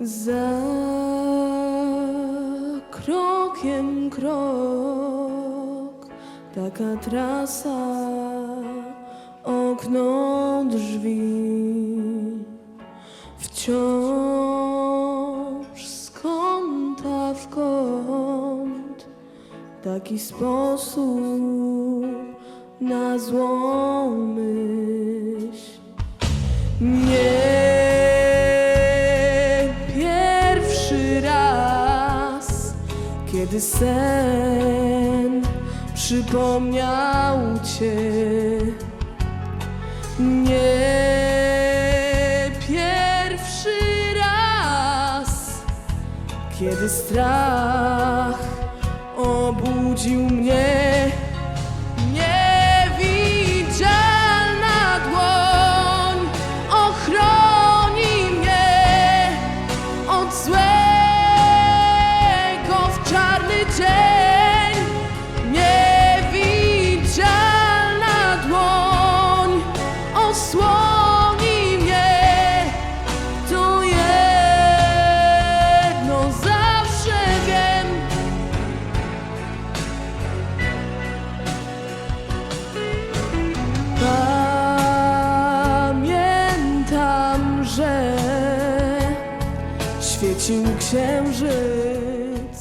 Za krokiem krok, taka trasa, okno drzwi. Wciąż z kąta w kąt, taki sposób na złą kiedy sen przypomniał cię. Nie pierwszy raz, kiedy strach obudził mnie. Osłoni mnie. To jedno zawsze wiem. Pamiętam, że świecił księżyc